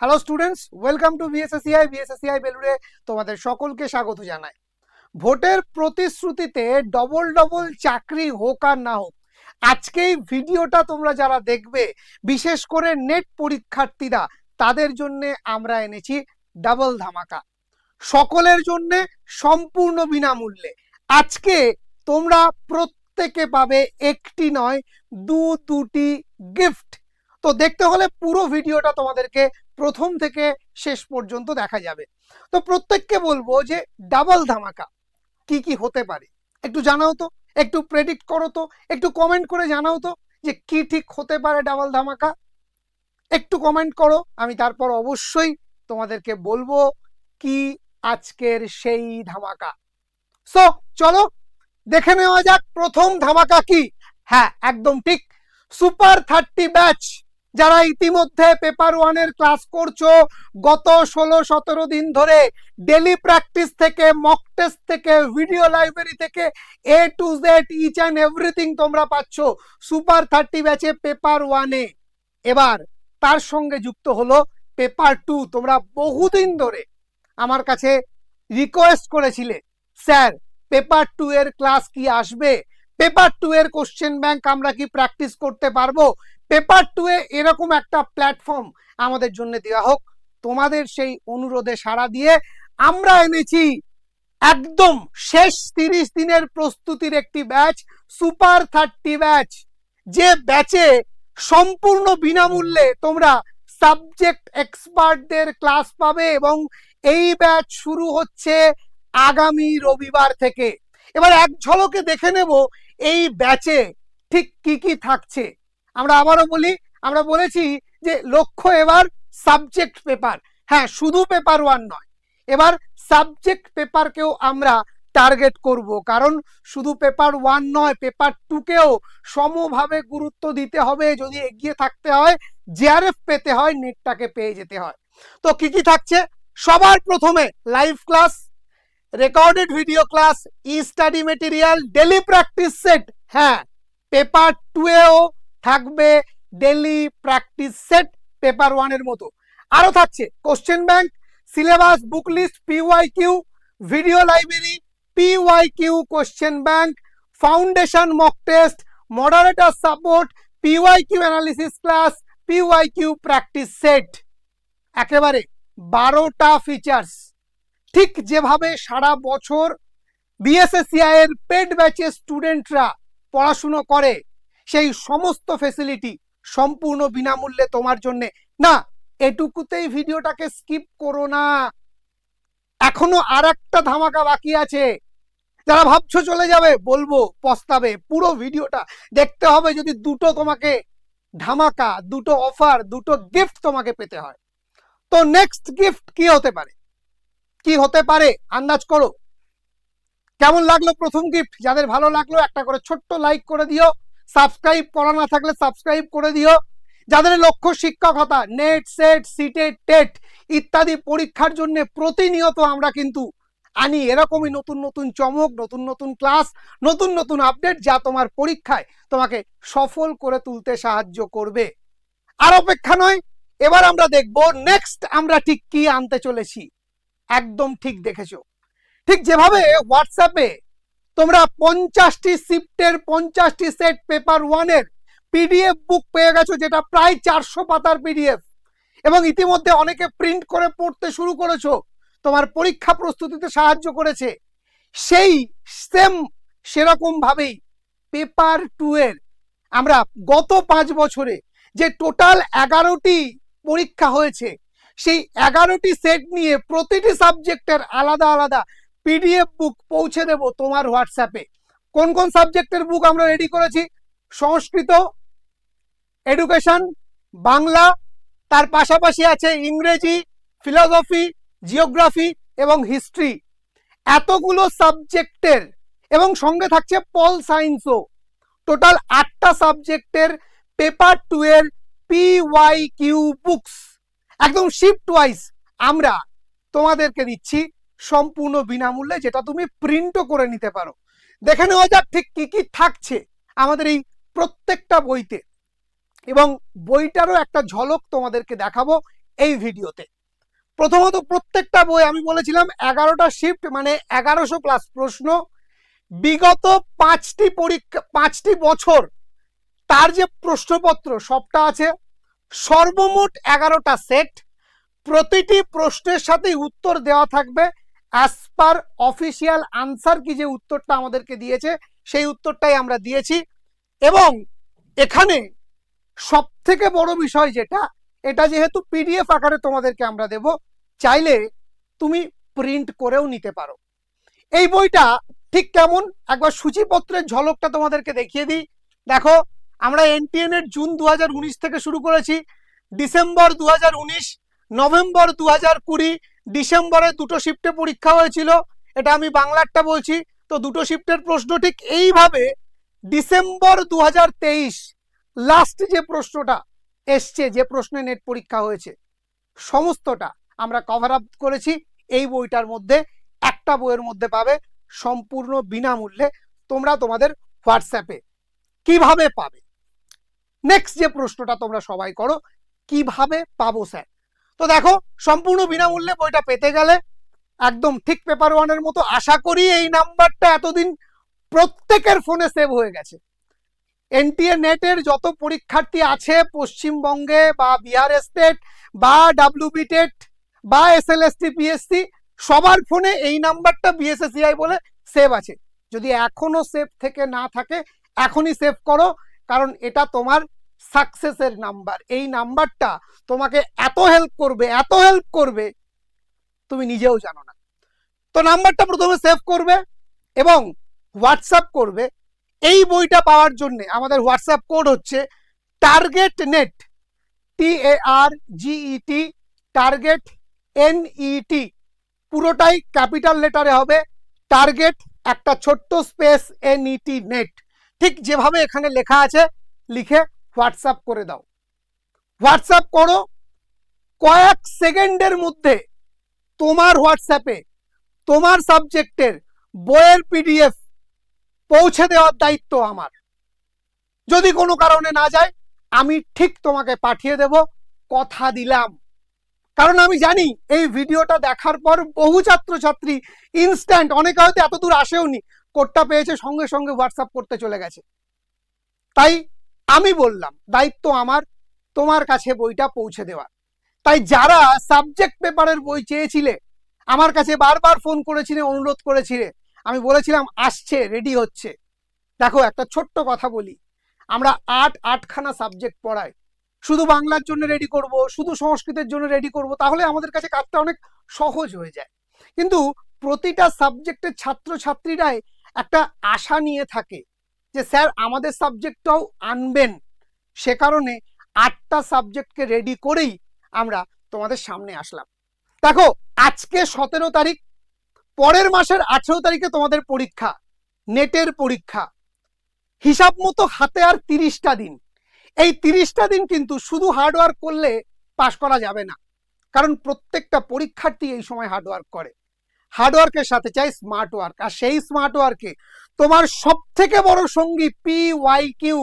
Hello students welcome to BSACI BSACI বেলুড়ে তোমাদের সকলকে স্বাগত জানাই। ভোটের প্রতিশ্রুতিতে ডবল ডবল চাকরি হোক আর না হোক আজকে এই ভিডিওটা তোমরা যারা দেখবে, বিশেষ করে নেট পরীক্ষার্থীরা, তাদের জন্য আমরা এনেছি ডাবল ধামাকা। সকলের জন্য সম্পূর্ণ বিনামূল্যে। আজকে তোমরা প্রত্যেকে পাবে একটি নয়, দু দুটি গিফট তো দেখতে হলে পুরো ভিডিওটা তোমাদেরকে প্রথম থেকে শেষ পর্যন্ত দেখা যাবে। তো প্রত্যেককে বলব যে ডাবল ধামাকা কি কি হতে পারে? একটু জানাও তো, একটু প্রেডিক্ট করো তো, একটু কমেন্ট করে জানাও তো যে কি ঠিক হতে পারে ডাবল ধামাকা। একটু কমেন্ট করো, আমি তারপর অবশ্যই তোমাদেরকে বলব কি আজকের সেই ধামাকা। সো চলো, দেখে নেওয়া যাক প্রথম ধামাকা কি। হ্যাঁ একদম ঠিক। সুপার থার্টি ব্যাচ যারা ইতিমধ্যে পেপার ওয়ানের ক্লাস করছ, গত ষোলো সতেরো দিন ধরে ডেলি প্র্যাকটিস থেকে মক টেস্ট থেকে ভিডিও লাইব্রেরি থেকে A to Z each and everything তোমরা পাচ্ছ সুপার থার্টি ব্যাচে পেপার ওয়ানে। এবার তার সঙ্গে যুক্ত হলো পেপার টু তোমরা বহুদিন ধরে আমার কাছে রিকোয়েস্ট করেছিলে, স্যার, পেপার টু এর ক্লাস কি আসবে? পেপার টু এর কোশ্চেন ব্যাংক আমরা কি প্র্যাকটিস করতে পারব? পেপার টু এরকম একটা প্ল্যাটফর্ম আমাদের জন্য দেওয়া হোক। তোমাদের সেই অনুরোধে সাড়া দিয়ে আমরা এনেছি একদম শেষ তিরিশ দিনের প্রস্তুতির একটি ব্যাচ সুপার থার্টি ব্যাচ যে ব্যাচে সম্পূর্ণ বিনামূল্যে তোমরা সাবজেক্ট এক্সপার্টদের ক্লাস পাবে এবং এই ব্যাচ শুরু হচ্ছে আগামী রবিবার থেকে। এবার এক ঝলকে দেখে নেব এই ব্যাচে ঠিক কি কি থাকছে। আমরা আবারও বলি, আমরা বলেছি যে লক্ষ্য এবার সাবজেক্ট পেপার হ্যাঁ শুধু পেপার ওয়ান নয়, এবার সাবজেক্ট পেপারকেও আমরা টার্গেট করব। কারণ শুধু পেপার ওয়ান নয় পেপার টুকেও সমভাবে গুরুত্ব দিতে হবে। যদি এগিয়ে থাকতে হয় জেআরএফ পেতে হয় নেটটাকে পেয়ে যেতে হয়। তো কি কি থাকছে? সবার প্রথমে live class recorded video class e study material daily practice set হ্যাঁ পেপার টুয়েও থাকবে ডেলি প্র্যাকটিস সেট পেপার ওয়ানের মতো। আরও থাকছে question bank syllabus book list PY Q video library PY Q question bank foundation mock test moderator support PY Q analysis class PY Q practice set একেবারে বারোটা features ঠিক যেভাবে সারা বছর BSACI এর পেড ব্যাচের স্টুডেন্টরা পড়াশুনো করে সেই সমস্ত ফেসিলিটি সম্পূর্ণ বিনামূল্যে তোমার জন্য। না, এটুকুতেই ভিডিওটাকে স্কিপ করো না। এখনও আর একটা ধামাকা বাকি আছে। যারা ভাবছ চলে যাবে, বলব পস্তাবে। পুরো ভিডিওটা দেখতে হবে যদি দুটো তোমাকে ধামাকা, দুটো অফার দুটো গিফট তোমাকে পেতে হয়। তো নেক্সট গিফট কি হতে পারে? কি হতে পারে? আন্দাজ করো। কেমন লাগল প্রথম গিফট যাদের ভালো লাগল, একটা করে ছোট্ট লাইক করে দিও। সাবস্ক্রাইব করা না থাকলে সাবস্ক্রাইব করে দিও। যাদের লক্ষ্য শিক্ষকতা নেট সেট সিটেট টেট ইত্যাদি পরীক্ষার জন্য প্রতিনিয়ত আমরা কিন্তু আনি। এরকমই নতুন নতুন চমক, নতুন নতুন ক্লাস নতুন নতুন আপডেট যা তোমার পরীক্ষায় তোমাকে সফল করে তুলতে সাহায্য করবে। আর অপেক্ষা নয়, এবার আমরা দেখব নেক্সট আমরা ঠিক কি আনতে চলেছি। একদম ঠিক দেখেছ। ঠিক যেভাবে হোয়াটসঅ্যাপে তোমরা পঞ্চাশটি শিফটের পঞ্চাশটি সেট পেপার ওয়ানের পিডিএফ বুক পেয়ে গেছো, যেটা প্রায় চারশো পাতার পিডিএফ। এবং ইতিমধ্যে অনেকে প্রিন্ট করে পড়তে শুরু করেছ। তোমার পরীক্ষা প্রস্তুতিতে সাহায্য করেছে। সেই সেম সেরকম ভাবেই পেপার টু এর আমরা গত পাঁচ বছরে যে টোটাল এগারোটি পরীক্ষা হয়েছে, সেই এগারোটি সেট নিয়ে প্রতিটি সাবজেক্টের আলাদা আলাদা পিডিএফ বুক পৌঁছে দেব তোমার হোয়াটসঅ্যাপে কোন কোন সাবজেক্টের বুক আমরা রেডি করেছি? সংস্কৃত এডুকেশন বাংলা, তার পাশাপাশি আছে ইংরেজি ফিলসফি জিওগ্রাফি এবং হিস্ট্রি এতগুলো সাবজেক্টের এবং সঙ্গে থাকছে পল সায়েন্সও টোটাল আটটা সাবজেক্টের পেপার টু এর পি ওয়াই কিউ বুকস একদম শিফট ওয়াইজ আমরা তোমাদেরকে দিচ্ছি। সম্পূর্ণ বিনামূল্যে যেটা তুমি প্রিন্টও করে নিতে পারো। দেখে নেওয়া যাক ঠিক কি কি থাকছে আমাদের এই প্রত্যেকটা বইতে। এবং বইটারও একটা ঝলক তোমাদেরকে দেখাবো এই ভিডিওতে। প্রথমত প্রত্যেকটা বই আমি বলেছিলাম এগারোটা শিফট মানে এগারোশো প্লাস প্রশ্ন। বিগত পাঁচটি পরীক্ষা, পাঁচটি বছর তার যে প্রশ্নপত্র সবটা আছে। সর্বমোট এগারোটা সেট প্রতিটি প্রশ্নের সাথেই উত্তর দেওয়া থাকবে। অ্যাজ পার অফিসিয়াল আনসার কি যে উত্তরটা আমাদেরকে দিয়েছে, সেই উত্তরটাই আমরা দিয়েছি। এবং এখানে সব থেকে বড় বিষয় যেটা, এটা যেহেতু পিডিএফ আকারে তোমাদেরকে আমরা দেব, চাইলে তুমি প্রিন্ট করেও নিতে পারো। এই বইটা ঠিক কেমন? একবার সূচিপত্রের ঝলকটা তোমাদেরকে দেখিয়ে দিই। দেখো, আমরা এনটিএন এর জুন দু হাজার উনিশ থেকে শুরু করেছি ডিসেম্বর দু হাজার উনিশ নভেম্বর দু হাজার কুড়ি ডিসেম্বরে দুটো শিফটে পরীক্ষা হয়েছিল, এটা আমি বাংলারটা বলছি, তো দুটো শিফটের প্রশ্ন ঠিক এইভাবে, ডিসেম্বর দু হাজার তেইশ লাস্ট যে প্রশ্নটা এসছে, যে প্রশ্নে নেট পরীক্ষা হয়েছে, সমস্তটা আমরা কভার আপ করেছি, এই বইটার মধ্যে একটা বইয়ের মধ্যে পাবে সম্পূর্ণ বিনামূল্যে, তোমরা তোমাদের হোয়াটসঅ্যাপে কীভাবে পাবে? নেক্সট যে প্রশ্নটা তোমরা সবাই করো, কীভাবে পাবো স্যার তো দেখো, সম্পূর্ণ বিনামূল্যে বইটা পেতে গেলে একদম ঠিক পেপার ওয়ানের মতো আশা করি এই নাম্বারটা এতদিন প্রত্যেকের ফোনে সেভ হয়ে গেছে। এনটিএ নেটের যত পরীক্ষার্থী আছে, পশ্চিমবঙ্গে বা বিহার স্টেট বা ডাব্লিউবি টেট বা এস এল পিএসসি সবার ফোনে এই নাম্বারটা বিএসএসিআই বলে সেভ আছে। যদি এখনও সেভ থেকে না থাকে, এখনই সেভ করো, কারণ এটা তোমার সাকসেসের নাম্বার এই নাম্বারটা তোমাকে এত হেল্প করবে, এত হেল্প করবে, তুমি নিজেও জানো না। তো নাম্বারটা প্রথমে সেভ করবে এবং হোয়াটসঅ্যাপ করবে। এই বইটা পাওয়ার জন্য আমাদের হোয়াটসঅ্যাপ কোড হচ্ছে target net T A R G E T target N E T পুরোটাই ক্যাপিটাল লেটারে হবে টার্গেট একটা ছোট্ট স্পেস এনইটি নেট ঠিক যেভাবে এখানে লেখা আছে, লিখে হোয়াটসঅ্যাপ করে দাও। হোয়াটসঅ্যাপ করো, কয়েক সেকেন্ডের মধ্যে তোমার হোয়াটসঅ্যাপে, তোমার সাবজেক্টের বইয়ের পিডিএফ পৌঁছে দেওয়ার দায়িত্ব আমার। যদি কোনো কারণে না যায়, আমি ঠিক তোমাকে পাঠিয়ে দেব, কথা দিলাম। কারণ আমি জানি, এই ভিডিওটা দেখার পর বহু ছাত্রছাত্রী ইনস্ট্যান্ট অনেকে হয়তো এত দূর আসেওনি কোডটা পেয়েছে, সঙ্গে সঙ্গে হোয়াটসঅ্যাপ করতে চলে গেছে। তাই আমি বললাম, দায়িত্ব আমার, তোমার কাছে বইটা পৌঁছে দেওয়া তাই যারা সাবজেক্ট পেপারের বই চেয়েছিলে, আমার কাছে বারবার ফোন করেছিলে, অনুরোধ করেছিলে, আমি বলেছিলাম, আসছে রেডি হচ্ছে। দেখো, একটা ছোট্ট কথা বলি। আমরা আট, আটখানা সাবজেক্ট পড়াই। শুধু বাংলার জন্য রেডি করব, শুধু সংস্কৃতের জন্য রেডি করব, তাহলে আমাদের কাছে কাজটা অনেক সহজ হয়ে যায়। কিন্তু প্রতিটা সাবজেক্টের ছাত্রছাত্রীরাই একটা আশা নিয়ে থাকে যে, স্যার, আমাদের সাবজেক্টটাও আনবেন। সে কারণে আটটা সাবজেক্টকে রেডি করেই আমরা তোমাদের সামনে আসলাম। দেখো, আজকে সতেরো তারিখ, পরের মাসের আঠেরো তারিখে তোমাদের পরীক্ষা, নেটের পরীক্ষা। হিসাব মতো হাতে আর তিরিশটা দিন। এই তিরিশটা দিন কিন্তু শুধু হার্ডওয়ার্ক করলে পাশ করা যাবে না। কারণ প্রত্যেকটা পরীক্ষার্থী এই সময় হার্ডওয়ার্ক করে। হার্ডওয়ার্কের সাথে চাই স্মার্ট ওয়ার্ক আর সেই স্মার্ট ওয়ার্কে তোমার সব থেকে বড় সঙ্গী P Y Q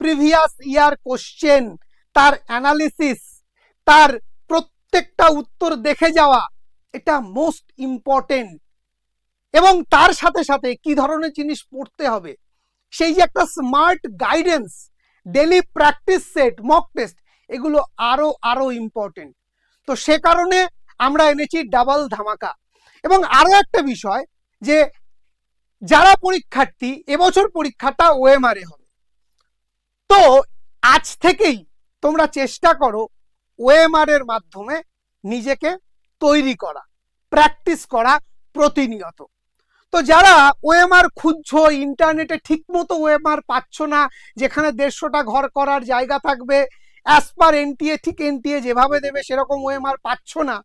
previous year question তার অ্যানালিসিস তার প্রত্যেকটা উত্তর দেখে যাওয়া, এটা মোস্ট ইম্পর্টেন্ট এবং তার সাথে সাথে কি ধরনের জিনিস পড়তে হবে? সেই যে একটা smart guidance daily practice set mock test এগুলো আরও আরও ইম্পর্টেন্ট তো সে কারণে আমরা এনেছি ডাবল ধামাকা। এবং আরও একটা বিষয় যে যারা পরীক্ষার্থী, এবছর পরীক্ষাটা ওএমআরে হবে। তো আজ থেকেই তোমরা চেষ্টা করো ওএমআর এর মাধ্যমে নিজেকে তৈরি করা, প্র্যাকটিস করা প্রতিনিয়ত। তো যারা ওএমআর খুঁজছো, ইন্টারনেটে ঠিকমতো ওএমআর পাচ্ছ না, যেখানে দেড়শোটা ঘর করার জায়গা থাকবে অ্যাজ পার এনটিএ ঠিক এনটিএ যেভাবে দেবে সেরকম ওএমআর পাচ্ছ না,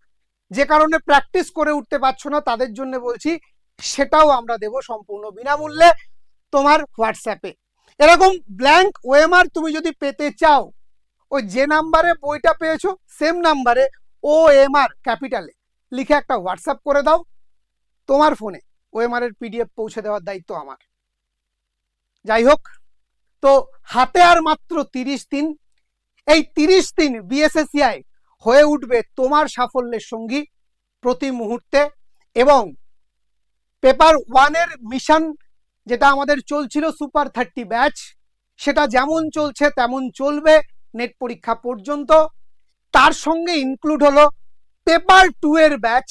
যে কারণে প্র্যাকটিস করে উঠতে পারছ না, তাদের জন্য বলছি সেটাও আমরা দেব সম্পূর্ণ বিনামূল্যে তোমার হোয়াটসঅ্যাপে। এরকম ব্ল্যাঙ্ক ওএমআর তুমি যদি পেতে চাও, ওই যে নাম্বারে বইটা পেয়েছ সেম নাম্বারে ও এম আর ক্যাপিটালে লিখে একটা হোয়াটসঅ্যাপ করে দাও, তোমার ফোনে ওএমআর এর পিডিএফ পৌঁছে দেওয়ার দায়িত্ব আমার। যাই হোক, তো হাতে আর মাত্র তিরিশ দিন, এই তিরিশ দিন বিএসএসিআই হয়ে উঠবে তোমার সাফল্যের সঙ্গী প্রতি মুহূর্তে এবং পেপার ওয়ানের মিশন যেটা আমাদের চলছিল, সুপার থার্টি ব্যাচ, সেটা যেমন চলছে তেমন চলবে নেট পরীক্ষা পর্যন্ত। তার সঙ্গে ইনক্লুড হলো পেপার টু এর ব্যাচ,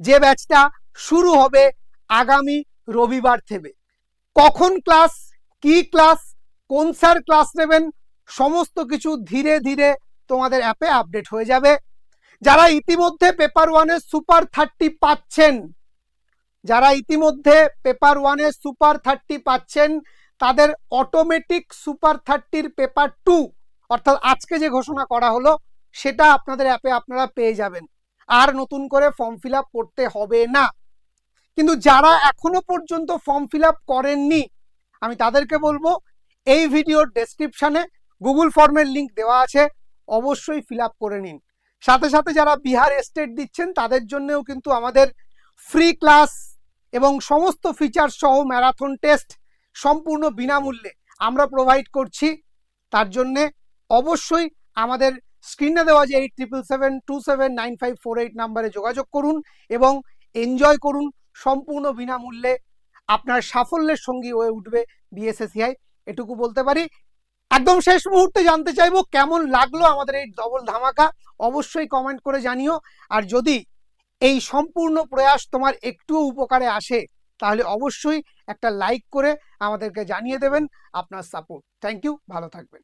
যে ব্যাচটা শুরু হবে আগামী রবিবার থেকে। কখন ক্লাস, কি ক্লাস, কোন স্যার ক্লাস নেবেন, সমস্ত কিছু ধীরে ধীরে তোমাদের অ্যাপে আপডেট হয়ে যাবে। যারা ইতিমধ্যে পেপার ওয়ানের সুপার থার্টি পাচ্ছেন যারা ইতিমধ্যে পেপার ওয়ানের সুপার থার্টি পাচ্ছেন, তাদের অটোমেটিক সুপার থার্টির পেপার টু, অর্থাৎ আজকে যে ঘোষণা করা হলো, সেটা আপনাদের অ্যাপে আপনারা পেয়ে যাবেন। আর নতুন করে ফর্ম ফিল করতে হবে না। কিন্তু যারা এখনও পর্যন্ত ফর্ম ফিল করেননি, আমি তাদেরকে বলব, এই ভিডিওর ডেসক্রিপশানে গুগল ফর্মের লিংক দেওয়া আছে, অবশ্যই ফিল করে নিন। সাথে সাথে যারা বিহার স্টেট দিচ্ছেন, তাদের জন্যেও কিন্তু আমাদের ফ্রি ক্লাস এবং সমস্ত ফিচার সহ ম্যারাথন টেস্ট সম্পূর্ণ বিনামূল্যে আমরা প্রোভাইড করছি। তার জন্যে অবশ্যই আমাদের স্ক্রিনে দেওয়া যে eight triple seven two seven nine five four eight নাম্বারে যোগাযোগ করুন এবং এনজয় করুন সম্পূর্ণ বিনামূল্যে। আপনার সাফল্যের সঙ্গী হয়ে উঠবে বিএসএসিআই এটুকু বলতে পারি। একদম শেষ মুহূর্তে জানতে চাইব কেমন লাগল আমাদের এই ডবল ধামাকা? অবশ্যই কমেন্ট করে জানিও। আর যদি এই সম্পূর্ণ প্রয়াস তোমার একটুও উপকারে আসে, তাহলে অবশ্যই একটা লাইক করে আমাদেরকে জানিয়ে দেবেন আপনার সাপোর্ট থ্যাংক ইউ ভালো থাকবেন।